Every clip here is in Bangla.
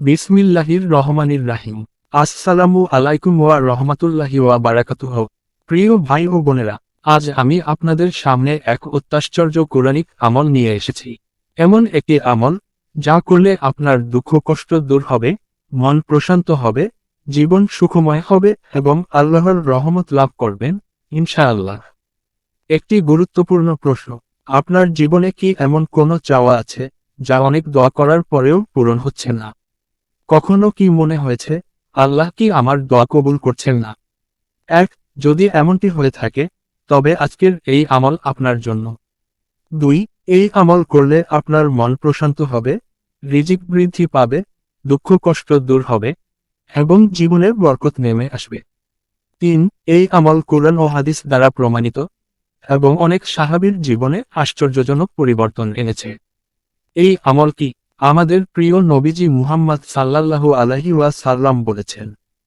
বিসমিল্লাহির রহমানির রাহিম। আসসালামু আলাইকুম ওয়া রহমাতুল্লাহি ওয়া বারাকাতুহ। প্রিয় ভাই ও বোনেরা, আজ আমি আপনাদের সামনে এক অত্যাশ্চর্য কোরআনিক আমল নিয়ে এসেছি। এমন একটি আমল যা করলে আপনার দুঃখ কষ্ট দূর হবে, মন প্রশান্ত হবে, জীবন সুখময় হবে এবং আল্লাহর রহমত লাভ করবেন, ইনশাআল্লাহ। একটি গুরুত্বপূর্ণ প্রশ্ন, আপনার জীবনে কি এমন কোনো চাওয়া আছে যা অনেক দোয়া করার পরেও পূরণ হচ্ছে না? কখনো কি মনে হয়েছে, আল্লাহ কি আমার দোয়া কবুল করছেন না? এক, যদি এমনটি হয়ে থাকে, তবে আজকের এই আমল আপনার জন্য। দুই, এই আমল করলে আপনার মন প্রশান্ত হবে, রিজিক বৃদ্ধি পাবে, দুঃখ কষ্ট দূর হবে, এবং জীবনের বরকত নেমে আসবে। তিন, এই আমল কোরআন ও হাদিস দ্বারা প্রমাণিত, এবং অনেক সাহাবীর জীবনে আশ্চর্যজনক পরিবর্তন এনেছে। এই আমল কি? আমাদের প্রিয় নবীজি মুহাম্মদ সাল্লাল্লাহু আলাহি ওয়া সাল্লাম বলেছেন,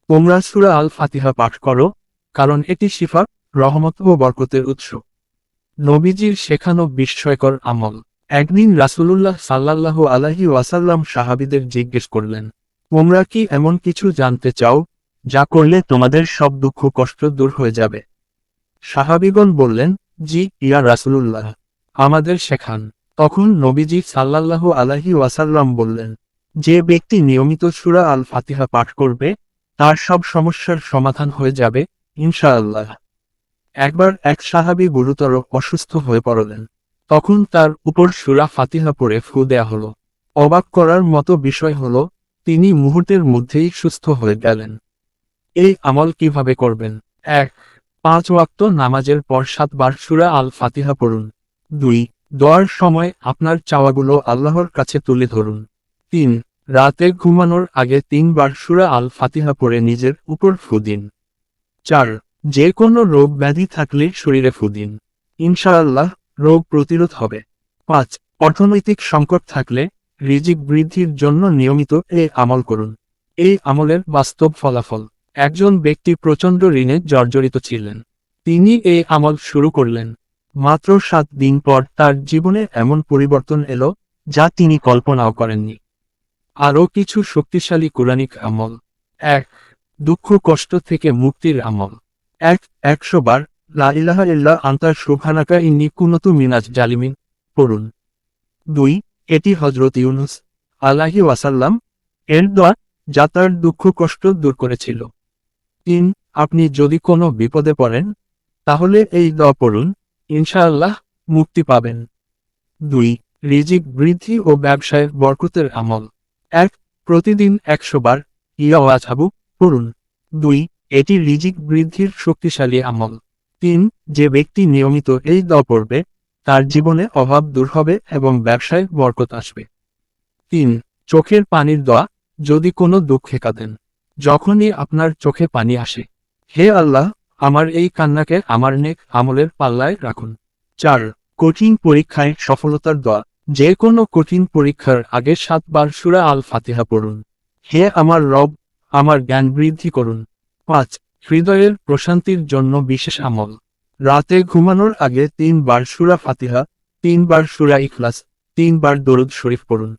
তোমরা সুরা আল ফাতিহা পাঠ করো, কারণ এটি শিফা, রহমত ও বরকতের উৎস। নবীজির শেখানো বিস্ময়কর আমল। একদিন রাসূলুল্লাহ সাল্লাল্লাহু আলাহি ওয়াসাল্লাম সাহাবীদের জিজ্ঞেস করলেন, তোমরা কি এমন কিছু জানতে চাও, যা করলে তোমাদের সব দুঃখ কষ্ট দূর হয়ে যাবে? সাহাবীগণ বললেন, জি, ইয়া রাসূলুল্লাহ, আমাদের শেখান। তখন নবীজি সাল্লাল্লাহু আলাহি ওয়াসাল্লাম বললেন, যে ব্যক্তি নিয়মিত সুরা আল ফাতিহা পাঠ করবে, তার সব সমস্যার সমাধান হয়ে যাবে, ইনশাআল্লাহ। একবার এক সাহাবী গুরুতর অসুস্থ হয়ে পড়লেন। তখন তার উপর সুরা ফাতিহা পড়ে ফু দেয়া হলো। অবাক করার মতো বিষয় হলো, তিনি মুহূর্তের মধ্যেই সুস্থ হয়ে গেলেন। এই আমল কীভাবে করবেন? এক, পাঁচ ওয়াক্ত নামাজের পর সাতবার সুরা আল ফাতিহা পড়ুন। দুই দোয়ার সময় আপনার চাওয়াগুলো আল্লাহর কাছে তুলে ধরুন। তিন, রাতে ঘুমানোর আগে তিনবার সুরা আল ফাতিহা পড়ে নিজের উপর ফু দিন। চার যে কোনো রোগ ব্যাধি থাকলে শরীরে ফু দিন। ইনশাআল্লাহ রোগ প্রতিরোধ হবে। পাঁচ, অর্থনৈতিক সংকট থাকলে রিজিক বৃদ্ধির জন্য নিয়মিত এ আমল করুন। এই আমলের বাস্তব ফলাফল। একজন ব্যক্তি প্রচণ্ড ঋণে জর্জরিত ছিলেন। তিনি এই আমল শুরু করলেন। মাত্র সাত দিন পর তার জীবনে এমন পরিবর্তন এলো, যা তিনি কল্পনাও করেননি। আরও কিছু শক্তিশালী কোরআনিক আমল। এক, দুঃখ কষ্ট থেকে মুক্তির আমল। এক, একশো বার, লা ইল্লা আন্তার সুবহানাকা ইন্নি কুনতু মিনাজ জালিমিন, পড়ুন। দুই, এটি হজরত ইউনুস আলাহি ওয়াসাল্লাম এর দোয়া, যা তার দুঃখ কষ্ট দূর করেছিল। তিন, আপনি যদি কোনো বিপদে পড়েন, তাহলে এই দোয়া পড়ুন ইনশাআল্লাহ মুক্তি পাবেন। দুই, রিজিক বৃদ্ধি ও ব্যবসায় বরকতের আমল। এক, প্রতিদিন একশো বার ইয়া ওয়াছাবু পড়ুন। দুই, এটি রিজিক বৃদ্ধির শক্তিশালী আমল। তিন, যে ব্যক্তি নিয়মিত এই দ পড়বে, তার জীবনে অভাব দূর হবে এবং ব্যবসায় বরকত আসবে। তিন, চোখের পানির দোয়া যদি কোনো দুঃখে কাঁদেন, যখনই আপনার চোখে পানি আসে, হে আল্লাহ আমার এই কান্নাকে আমার নেক আমলের পাল্লায় রাখুন। চার, কঠিন পরীক্ষায় সফলতার দোয়া। যে কোনো কঠিন পরীক্ষার আগে সাতবার সুরা আল ফাতিহা পড়ুন। হে আমার রব, আমার জ্ঞান বৃদ্ধি করুন। পাঁচ, হৃদয়ের প্রশান্তির জন্য বিশেষ আমল। রাতে ঘুমানোর আগে তিনবার সুরা ফাতিহা, তিনবার সুরা ইখলাস, তিনবার দরুদ শরীফ পড়ুন।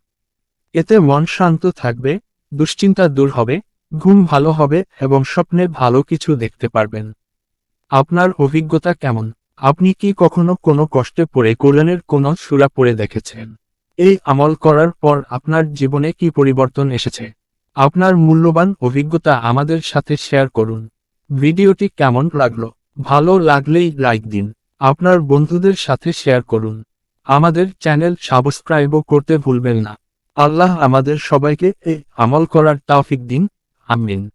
এতে মন শান্ত থাকবে, দুশ্চিন্তা দূর হবে, ঘুম ভালো হবে এবং স্বপ্নে ভালো কিছু দেখতে পারবেন। আপনার অভিজ্ঞতা কেমন? আপনি কি কখনো কোনো কষ্টে পড়ে কোরআনের কোনো সুরা পড়ে দেখেছেন? এই আমল করার পর আপনার জীবনে কি পরিবর্তন এসেছে? আপনার মূল্যবান অভিজ্ঞতা আমাদের সাথে শেয়ার করুন। ভিডিওটি কেমন লাগল? ভালো লাগলেই লাইক দিন। আপনার বন্ধুদের সাথে শেয়ার করুন। আমাদের চ্যানেল সাবস্ক্রাইবও করতে ভুলবেন না। আল্লাহ আমাদের সবাইকে এই আমল করার তাওফিক দিন। আমিন।